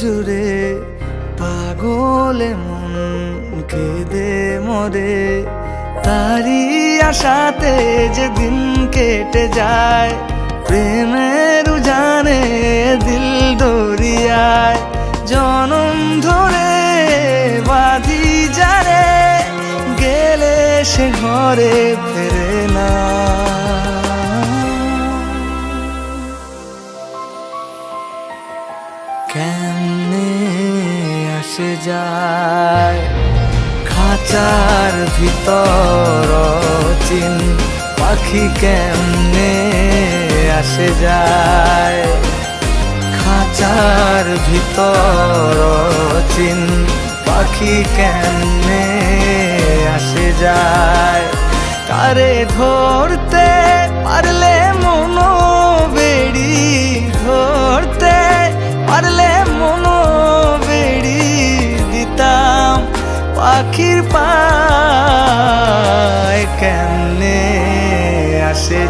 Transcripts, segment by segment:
জুড়ে পাগলে মন কেঁদে মরে। তারি আশাতে যে দিন কেটে যায়, প্রেমের উজানে দিল দরিয়ায়। জনম ধরে বাঁধি যারে, গেলে সে ঘরে ফেরে না। কেমনে আসে যায়? খাঁচার ভিতর চিন পাখি কেমনে আসে যায়? খাঁচার ভিতর চিন পাখি কেমনে আসে যায়? তারে ধরতে পারলে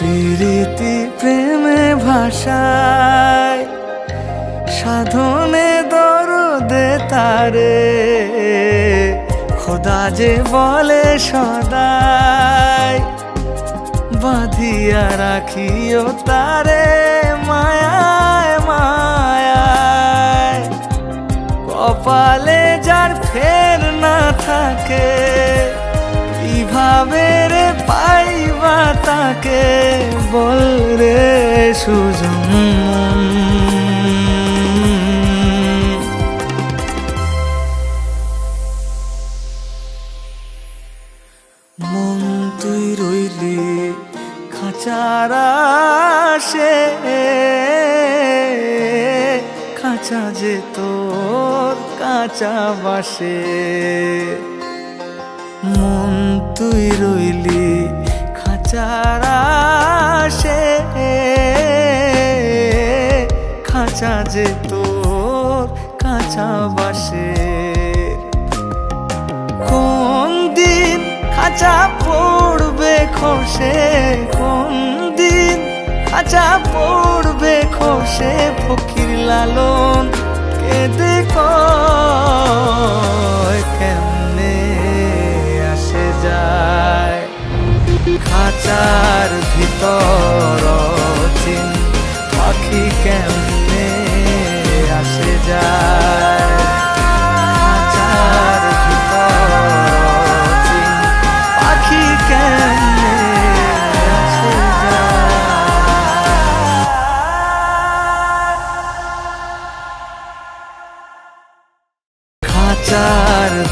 প্রীতি প্রেমে ভাষায় সাধনে দরদে তারে। খোদা যে বলে সদাই বাঁধিয়া রাখিও তারে মায়ায় মায়ায়। কপালে যার ফের না থাকে কীভাবে রে পাইবা সুজন মন তুই রইলি খাঁচার সে। খাঁচা যে তোর কাঁচা বাসে। মন তুই রইলি খাঁচার যে তোর কাঁচা বাসে কোন দিন খাঁচা পড়বে খসে, কোন দিন খাঁচা পড়বে খসে, ফকির লালন কেঁদে কেমনে আসে যায়। খাঁচার ভিতর